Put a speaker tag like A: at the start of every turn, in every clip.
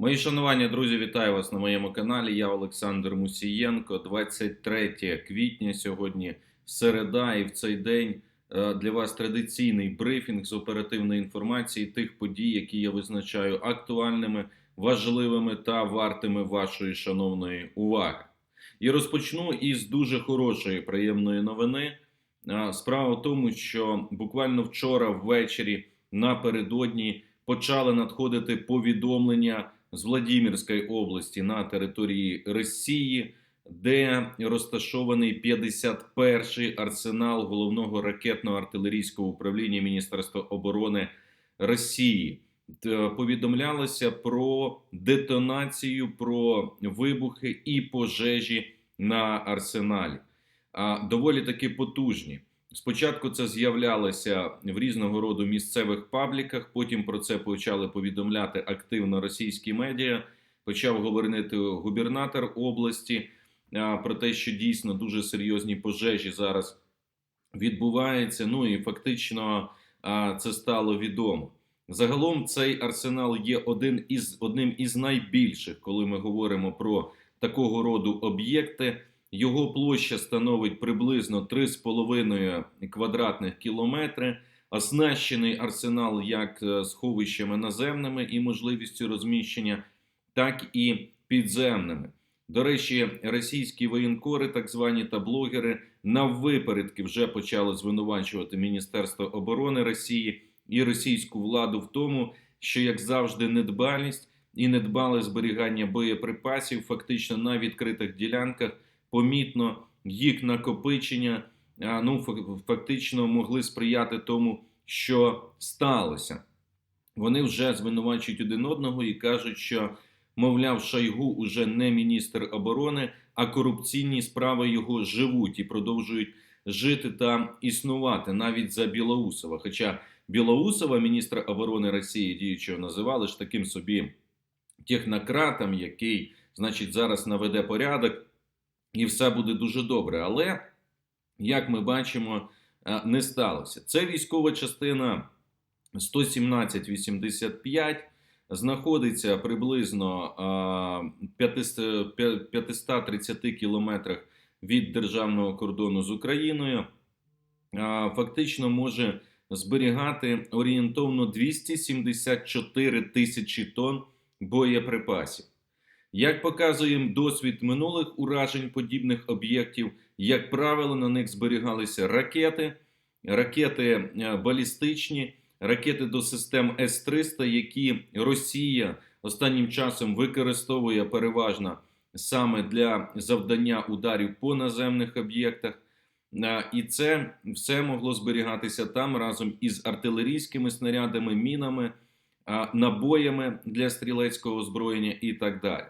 A: Мої шанування, друзі, вітаю вас на моєму каналі. Я Олександр Мусієнко. 23 квітня сьогодні середа, і в цей день е, для вас традиційний брифінг з оперативної інформації тих подій, які я визначаю актуальними, важливими та вартими вашої шановної уваги. І розпочну із дуже хорошої приємної новини. Е, Справа в тому, що буквально вчора ввечері напередодні почали надходити повідомлення з Владимирської області на території Росії, де розташований 51-й арсенал головного ракетно-артилерійського управління Міністерства оборони Росії. Повідомлялося про детонацію, про вибухи і пожежі на арсеналі. А доволі таки потужні. Спочатку це з'являлося в різного роду місцевих пабліках, потім про це почали повідомляти активно російські медіа. Почав говорити губернатор області про те, що дійсно дуже серйозні пожежі зараз відбуваються. Ну і фактично це стало відомо. Загалом цей арсенал є один із одним із найбільших, коли ми говоримо про такого роду об'єкти. Його площа становить приблизно 3,5 квадратних кілометри. Оснащений арсенал як е, сховищами наземними і можливістю розміщення, так і підземними. До речі, російські воєнкори, так звані та блогери, наввипередки вже почали звинувачувати Міністерство оборони Росії і російську владу в тому, що як завжди недбалість і недбале зберігання боєприпасів фактично на відкритих ділянках помітно їх накопичення ну, фактично могли сприяти тому, що сталося. Вони вже звинувачують один одного і кажуть, що, мовляв, Шойгу уже не міністр оборони, а корупційні справи його живуть і продовжують жити та існувати навіть за Білоусова. Хоча Білоусова, міністра оборони Росії, діючого називали ж таким собі технократом, який, значить, зараз наведе порядок і все буде дуже добре. Але, як ми бачимо, е, не сталося. Це військова частина 11785 знаходиться приблизно е, 500 530 кілометрах від державного кордону з Україною. Е, Фактично може зберігати орієнтовно 274 тисячі тонн боєприпасів. Як показує досвід минулих уражень подібних об'єктів, як правило, на них зберігалися ракети, ракети е, балістичні, ракети до систем С-300, які Росія останнім часом використовує переважно саме для завдання ударів по наземних об'єктах. Е, І це все могло зберігатися там разом із артилерійськими снарядами, мінами, набоями для стрілецького озброєння і так далі.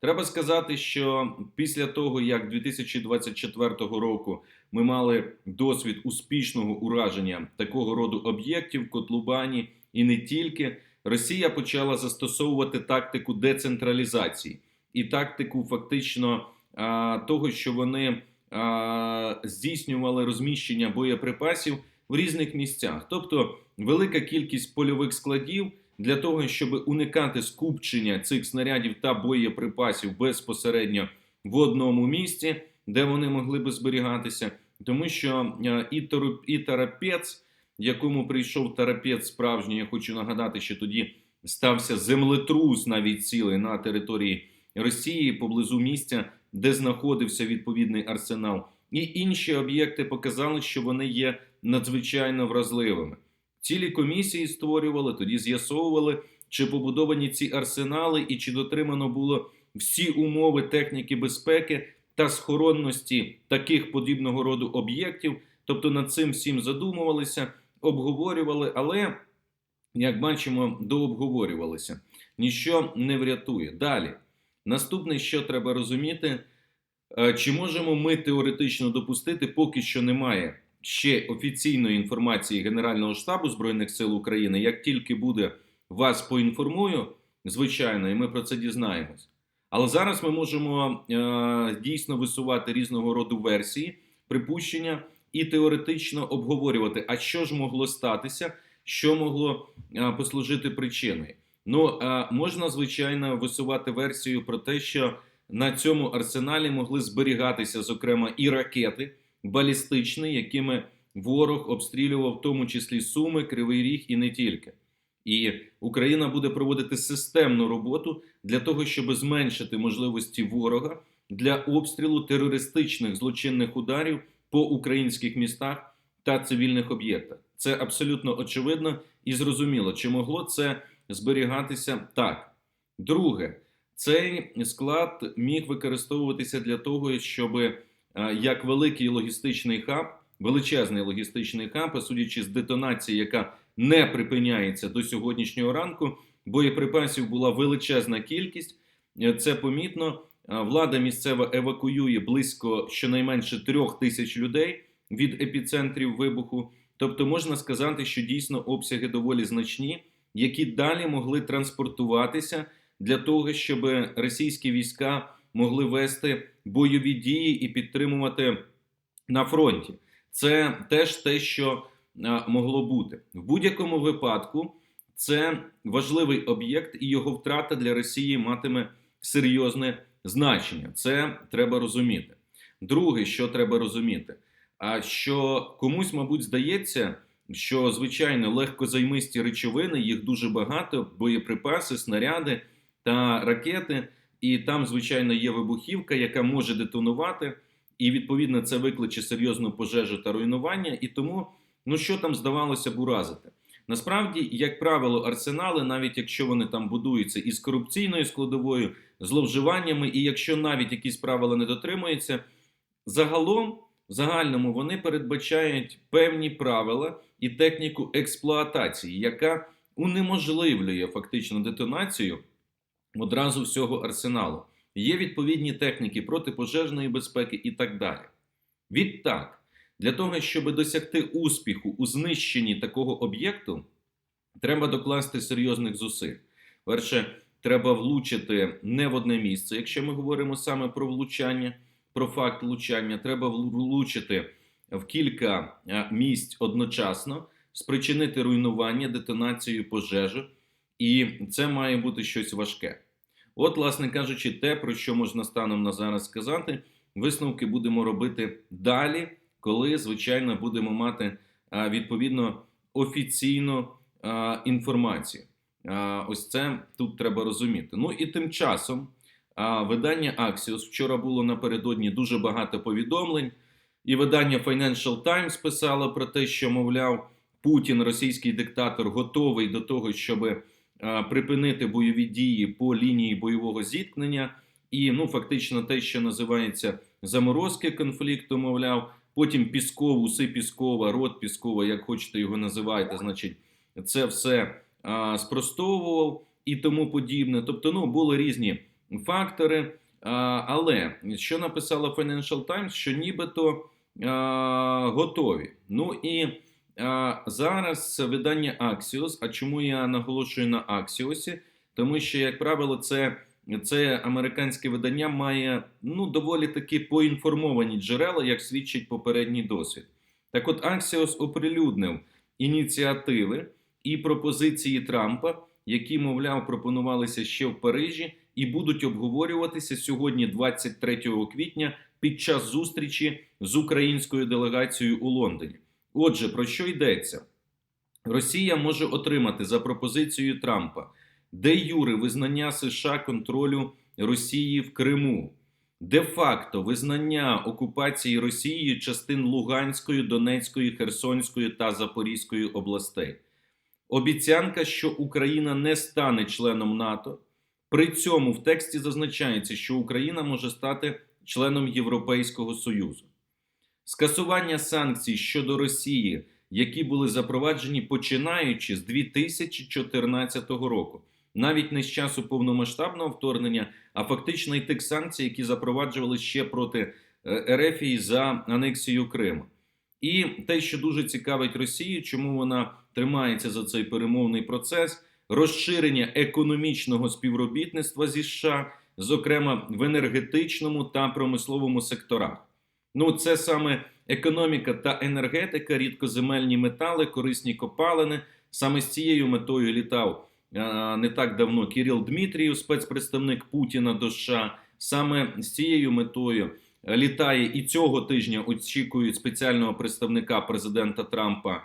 A: Треба сказати, що після того, як 2024 року ми мали досвід успішного ураження такого роду об'єктів Котлубані і не тільки, Росія почала застосовувати тактику децентралізації і тактику фактично того, що вони здійснювали розміщення боєприпасів в різних місцях, тобто велика кількість польових складів для того, щоб уникати скупчення цих снарядів та боєприпасів безпосередньо в одному місці, де вони могли би зберігатися, тому що е, і, Тарапець, якому прийшов Тарапець справжній, я хочу нагадати, що тоді стався землетрус навіть цілий на території Росії поблизу місця, де знаходився відповідний арсенал. І інші об'єкти показали, що вони є надзвичайно вразливими. Цілі комісії створювали, тоді з'ясовували, чи побудовані ці арсенали і чи дотримано було всі умови техніки безпеки та схоронності таких подібного роду об'єктів. Тобто над цим всім задумувалися, обговорювали, але, як бачимо, дообговорювалися. Ніщо не врятує. Далі. Наступне, що треба розуміти, е, чи можемо ми теоретично допустити, поки що немає ще офіційної інформації Генерального штабу Збройних сил України. Як тільки буде, вас поінформую, звичайно, і ми про це дізнаємось. Але зараз ми можемо е, дійсно висувати різного роду версії, припущення і теоретично обговорювати, а що ж могло статися, що могло е, послужити причиною. Ну а можна звичайно висувати версію про те, що на цьому арсеналі могли зберігатися, зокрема, і ракети балістичні, якими ворог обстрілював в тому числі Суми, Кривий Ріг і не тільки. І Україна буде проводити системну роботу для того, щоб зменшити можливості ворога для обстрілу терористичних злочинних ударів по українських містах та цивільних об'єктах. Це абсолютно очевидно і зрозуміло, чи могло це зберігатися так. Друге, цей склад міг використовуватися для того, щоб е, як великий логістичний хаб, величезний логістичний хаб, а судячи з детонації, яка не припиняється до сьогоднішнього ранку, боєприпасів була величезна кількість. Е, Це помітно. Е, Влада місцева евакуює близько щонайменше трьох тисяч людей від епіцентрів вибуху. Тобто можна сказати, що дійсно обсяги доволі значні, які далі могли транспортуватися для того, щоб російські війська могли вести бойові дії і підтримувати на фронті. Це теж те, що могло бути в будь-якому випадку. Це важливий об'єкт, і його втрата для Росії матиме серйозне значення. Це треба розуміти. Друге, що треба розуміти, а що комусь, мабуть, здається, що звичайно легкозаймисті речовини, їх дуже багато, боєприпаси, снаряди та ракети, і там, звичайно, є вибухівка, яка може детонувати, і відповідно це викличе серйозну пожежу та руйнування. І тому, ну що там здавалося б уразити? Насправді, як правило, арсенали, навіть якщо вони там будуються із корупційною складовою, зловживаннями, і якщо навіть якісь правила не дотримуються, загалом в загальному вони передбачають певні правила і техніку експлуатації, яка унеможливлює фактично детонацію одразу всього арсеналу. Є відповідні техніки протипожежної безпеки і так далі. Відтак, для того, щоб досягти успіху у знищенні такого об'єкту, треба докласти серйозних зусиль. Перше, треба влучити не в одне місце, якщо ми говоримо саме про влучання, про факт влучання, треба влучити в кілька е, місць одночасно, спричинити руйнування, детонацію пожежу, і це має бути щось важке. От, власне кажучи, те, про що можна станом на зараз сказати, висновки будемо робити далі, коли, звичайно, будемо мати відповідно офіційну інформацію. Ось це тут треба розуміти. Ну і тим часом видання Axios вчора було напередодні дуже багато повідомлень, і видання Financial Times писало про те, що, мовляв, Путін, російський диктатор, готовий до того, щоб припинити бойові дії по лінії бойового зіткнення, і ну фактично те, що називається заморозки конфлікту, мовляв, потім Пісков, уси Піскова, рот Піскова, як хочете його називайте, значить, це все а, спростовував і тому подібне. Тобто, ну були різні фактори. А, але що написала Financial Times, що нібито а, готові. Ну і а, зараз видання Axios. А чому я наголошую на Axios? Тому що, як правило, це це американське видання має ну доволі таки поінформовані джерела, як свідчить попередній досвід. Так, от Axios оприлюднив ініціативи і пропозиції Трампа, які, мовляв, пропонувалися ще в Парижі, і будуть обговорюватися сьогодні, 23 квітня, під час зустрічі з українською делегацією у Лондоні. Отже, про що йдеться? Росія може отримати за пропозицією Трампа де юри визнання США контролю Росії в Криму, де-факто визнання окупації Росією частин Луганської, Донецької, Херсонської та Запорізької областей. Обіцянка, що Україна не стане членом НАТО. При цьому в тексті зазначається, що Україна може стати членом Європейського Союзу. Скасування санкцій щодо Росії, які були запроваджені починаючи з 2014 року, навіть не з часу повномасштабного вторгнення, а фактично і тих санкцій, які запроваджували ще проти Ерефії за анексію Криму. І те, що дуже цікавить Росію, чому вона тримається за цей перемовний процес, розширення економічного співробітництва зі США, зокрема в енергетичному та промисловому секторах. Ну, це саме економіка та енергетика, рідкоземельні метали, корисні копалини. Саме з цією метою літав не так давно Кіріл Дмитрієв, спецпредставник Путіна до США. Саме з цією метою літає і цього тижня очікують спеціального представника президента Трампа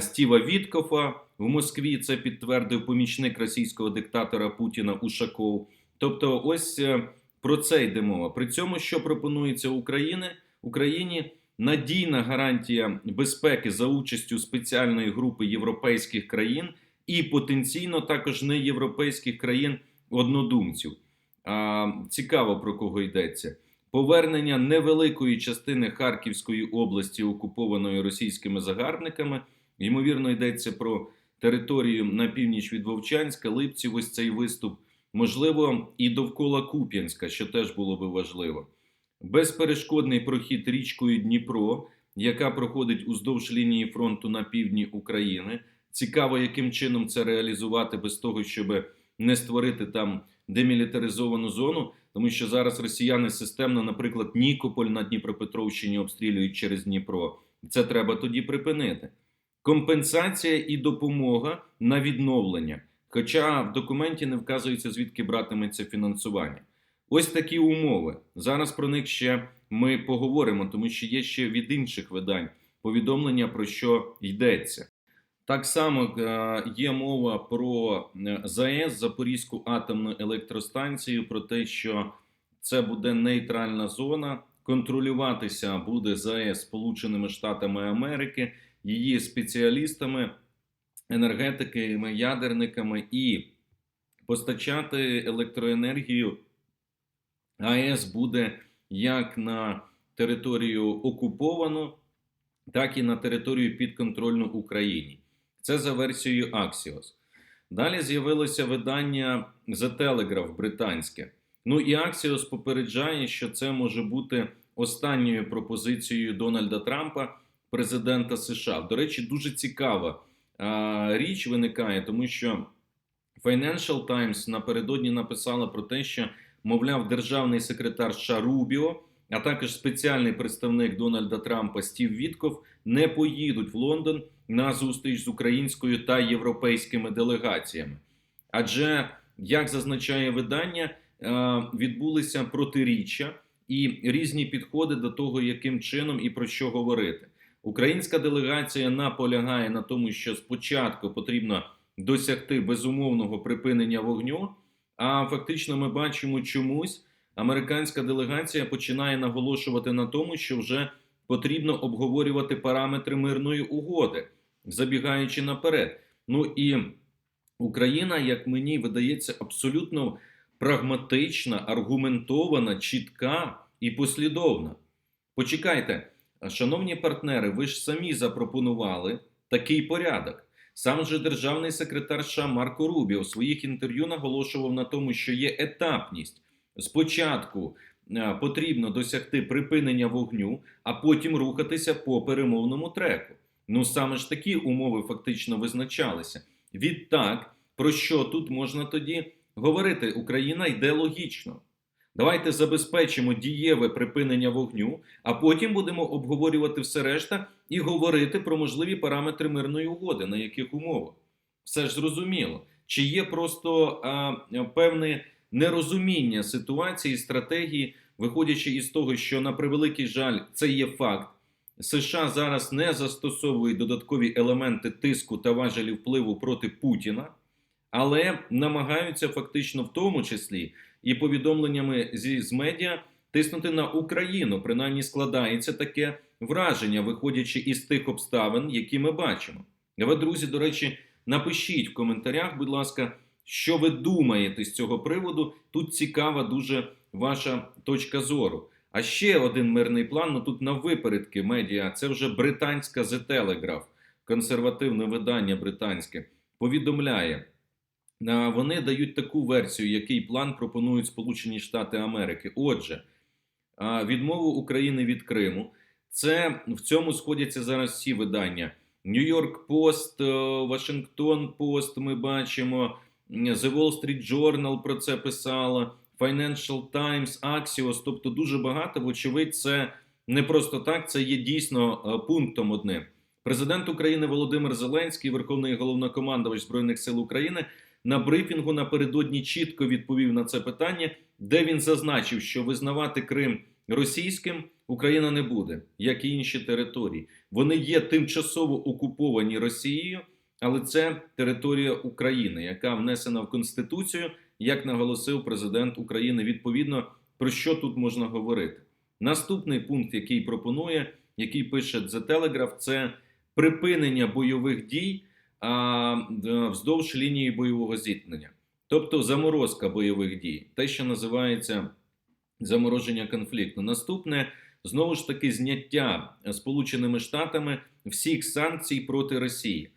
A: Стіва Віткофа в Москві. Це підтвердив помічник російського диктатора Путіна Ушаков. Тобто, ось е, про це йде мова. При цьому, що пропонується Україні, Україні надійна гарантія безпеки за участю спеціальної групи європейських країн і потенційно також неєвропейських країн однодумців. А, Цікаво про кого йдеться. Повернення невеликої частини Харківської області, окупованої російськими загарбниками, ймовірно, йдеться про територію на північ від Вовчанська, Липців. Ось цей виступ. Можливо, і довкола Куп'янська, що теж було би важливо. Безперешкодний прохід річкою Дніпро, яка проходить уздовж лінії фронту на півдні України. Цікаво, яким чином це реалізувати без того, щоб не створити там демілітаризовану зону, тому що зараз росіяни системно, наприклад, Нікополь на Дніпропетровщині обстрілюють через Дніпро. Це треба тоді припинити. Компенсація і допомога на відновлення. Хоча в документі не вказується, звідки братиметься фінансування. Ось такі умови. Зараз про них ще ми поговоримо, тому що є ще від інших видань повідомлення, про що йдеться. Так само е, є мова про е, ЗАЕС Запорізьку атомну електростанцію, про те, що це буде нейтральна зона. Контролюватися буде ЗАЕС Сполученими Штатами Америки, її спеціалістами, енергетиками, ядерниками і постачати електроенергію АЕС буде як на територію окуповану, так і на територію підконтрольну Україні. Це за версією Axios. Далі з'явилося видання The Telegraph британське. Ну і Axios попереджає, що це може бути останньою пропозицією Дональда Трампа, президента США. До речі, дуже цікава а, річ виникає, тому що Financial Times напередодні написала про те, що, мовляв, державний секретар США Рубіо, а також спеціальний представник Дональда Трампа Стів Вітков не поїдуть в Лондон на зустріч з українською та європейськими делегаціями. Адже, як зазначає видання, відбулися протиріччя і різні підходи до того, яким чином і про що говорити. Українська делегація наполягає на тому, що спочатку потрібно досягти безумовного припинення вогню. А фактично, ми бачимо чомусь американська делегація починає наголошувати на тому, що вже потрібно обговорювати параметри мирної угоди, забігаючи наперед. Ну і Україна, як мені видається, абсолютно прагматична, аргументована, чітка і послідовна. Почекайте, шановні партнери, ви ж самі запропонували такий порядок. Сам же державний секретар США Марко Рубі у своїх інтерв'ю наголошував на тому, що є етапність. Спочатку е, потрібно досягти припинення вогню, а потім рухатися по перемовному треку. Ну саме ж такі умови фактично визначалися. Відтак, про що тут можна тоді говорити? Україна йде логічно. Давайте забезпечимо дієве припинення вогню, а потім будемо обговорювати все решта і говорити про можливі параметри мирної угоди, на яких умовах. Все ж зрозуміло, чи є просто а, певне нерозуміння ситуації, стратегії, виходячи із того, що на превеликий жаль, це є факт. США зараз не застосовують додаткові елементи тиску та важелі впливу проти Путіна, але намагаються фактично в тому числі і повідомленнями зі з медіа тиснути на Україну. Принаймні складається таке враження, виходячи із тих обставин, які ми бачимо. Ви, друзі, до речі, напишіть в коментарях, будь ласка, що ви думаєте з цього приводу. Тут цікава дуже ваша точка зору. А ще один мирний план, ну тут на випередки медіа, це вже британська The Telegraph, консервативне видання британське, повідомляє. Вони дають таку версію, який план пропонують Сполучені Штати Америки. Отже, відмову України від Криму. Це в цьому сходяться зараз всі видання. Нью-Йорк Пост, Вашингтон Пост. Ми бачимо, The Wall Street Journal про це писала, Financial Times, Axios. Тобто, дуже багато. Вочевидь, це не просто так, це є дійсно пунктом одним. Президент України Володимир Зеленський, Верховний головнокомандувач Збройних сил України, на брифінгу напередодні чітко відповів на це питання, де він зазначив, що визнавати Крим російським Україна не буде, як і інші території. Вони є тимчасово окуповані Росією, але це територія України, яка внесена в Конституцію, як наголосив президент України. Відповідно, про що тут можна говорити? Наступний пункт, який пропонує, який пише The Telegraph, це припинення бойових дій вздовж лінії бойового зіткнення, тобто заморозка бойових дій, те, що називається замороження конфлікту. Наступне знову ж таки зняття Сполученими Штатами всіх санкцій проти Росії.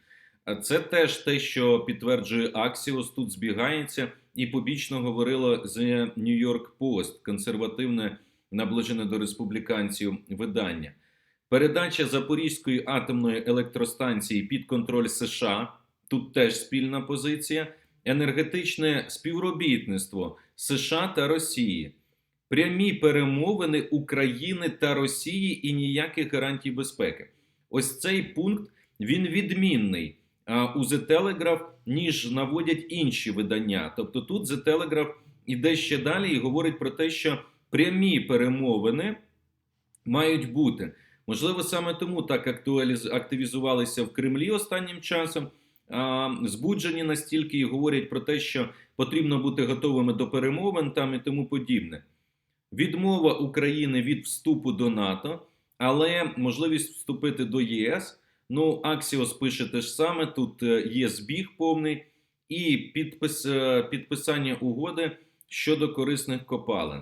A: А Це теж те, що підтверджує Аксіос, тут збігається, і побічно говорило The New York Post, консервативне, наближене до республіканців видання. Передача Запорізької атомної електростанції під контроль США. Тут теж спільна позиція. Енергетичне співробітництво США та Росії. Прямі перемовини України та Росії і ніяких гарантій безпеки. Ось цей пункт він відмінний у The Telegraph, ніж наводять інші видання. Тобто тут The Telegraph іде ще далі і говорить про те, що прямі перемовини мають бути. Можливо, саме тому так активізувалися в Кремлі останнім часом. Збуджені настільки і говорять про те, що потрібно бути готовими до перемовин там і тому подібне. Відмова України від вступу до НАТО, але можливість вступити до ЄС. Ну, Аксіос пише те ж саме. Тут е, є збіг повний і підпис, е, підписання угоди щодо корисних копалин.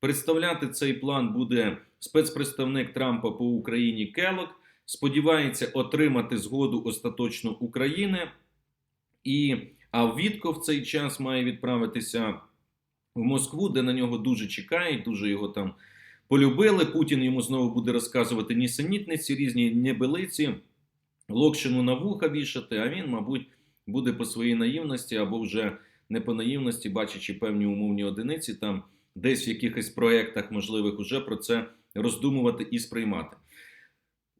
A: Представляти цей план буде спецпредставник Трампа по Україні Келок. Сподівається отримати згоду остаточно України. І а Вітко в цей час має відправитися в Москву, де на нього дуже чекають, дуже його там полюбили. Путін йому знову буде розказувати нісенітниці, різні небелиці, локшину на вуха вішати. А він, мабуть, буде по своїй наївності або вже не по наївності, бачачи певні умовні одиниці, там десь в якихось проєктах можливих уже про це роздумувати і сприймати.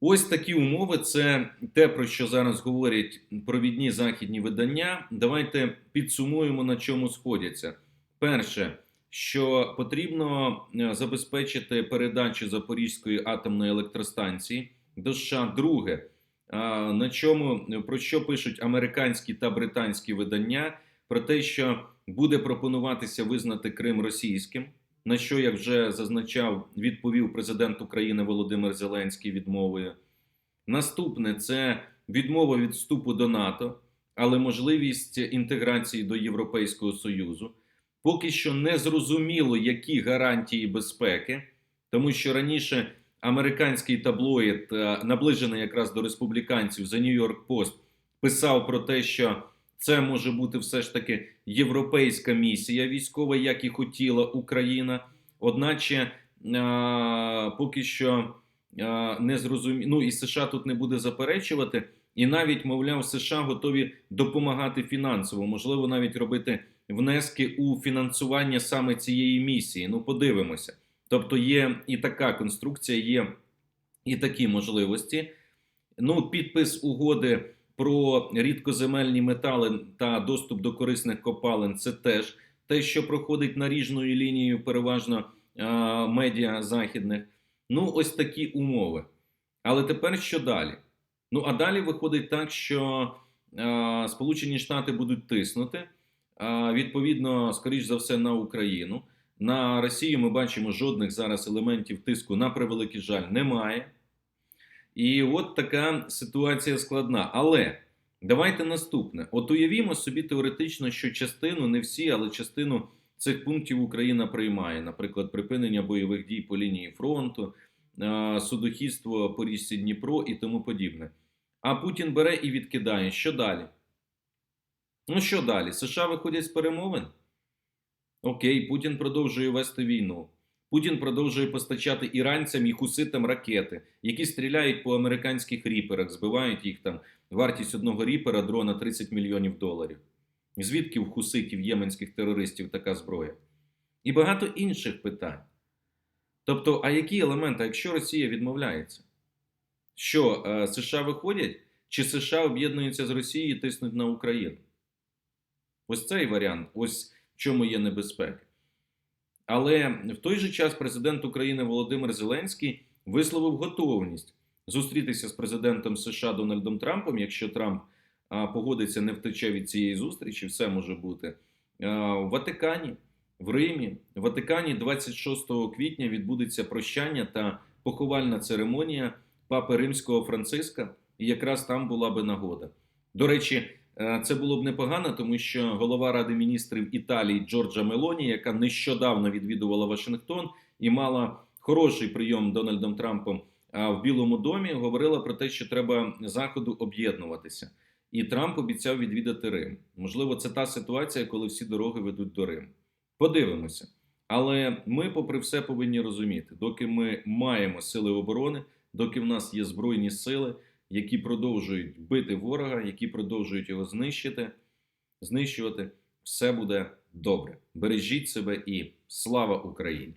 A: Ось такі умови. Це те, про що зараз говорять провідні західні видання. Давайте підсумуємо, на чому сходяться. Перше, що потрібно е, забезпечити передачу Запорізької атомної електростанції до США. Друге, на чому про що пишуть американські та британські видання? Про те, що буде пропонуватися визнати Крим російським. На що як вже зазначав, відповів президент України Володимир Зеленський відмовою. Наступне це відмова від вступу до НАТО, але можливість інтеграції до Європейського Союзу. Поки що не зрозуміло, які гарантії безпеки, тому що раніше американський таблоїд, е, наближений якраз до республіканців The New York Post, писав про те, що це може бути все ж таки європейська місія військова, як і хотіла Україна. Одначе а, поки що а, не зрозуміло, ну і США тут не буде заперечувати, і навіть, мовляв, США готові допомагати фінансово, можливо, навіть робити внески у фінансування саме цієї місії. Ну, подивимося. Тобто є і така конструкція, є і такі можливості. Ну, підпис угоди про рідкоземельні метали та доступ до корисних копалин це теж те, що проходить наріжною лінією, переважно медіа західних. Ну, ось такі умови. Але тепер що далі? Ну, а далі виходить так, що а, Сполучені Штати будуть тиснути, а, відповідно, скоріш за все, на Україну. На Росію ми бачимо жодних зараз елементів тиску на превеликий жаль немає. І от така ситуація складна. Але давайте наступне: от уявімо собі теоретично, що частину, не всі, але частину цих пунктів Україна приймає, наприклад, припинення бойових дій по лінії фронту, судохідство по річці Дніпро і тому подібне. А Путін бере і відкидає. Що далі? Ну що далі? США виходять з перемовин? Окей, Путін продовжує вести війну. Путін продовжує постачати іранцям і хуситам ракети, які стріляють по американських ріперах, збивають їх там. Вартість одного ріпера дрона 30 мільйонів доларів. Звідки в хуситів єменських терористів така зброя? І багато інших питань. Тобто, а які елементи, якщо Росія відмовляється? Що е, США виходять, чи США об'єднуються з Росією і тиснуть на Україну? Ось цей варіант, ось в чому є небезпека. Але в той же час президент України Володимир Зеленський висловив готовність зустрітися з президентом США Дональдом Трампом, якщо Трамп погодиться, не втече від цієї зустрічі, все може бути в Ватикані, в Римі. В Ватикані 26 квітня відбудеться прощання та поховальна церемонія папи Римського Франциска, і якраз там була би нагода. До речі, це було б непогано, тому що голова Ради міністрів Італії Джорджа Мелоні, яка нещодавно відвідувала Вашингтон і мала хороший прийом Дональдом Трампом в Білому домі, говорила про те, що треба заходу об'єднуватися. І Трамп обіцяв відвідати Рим. Можливо, це та ситуація, коли всі дороги ведуть до Риму. Подивимося. Але ми, попри все, повинні розуміти, доки ми маємо сили оборони, доки в нас є збройні сили, які продовжують бити ворога, які продовжують його знищити, знищувати, все буде добре. Бережіть себе і слава Україні!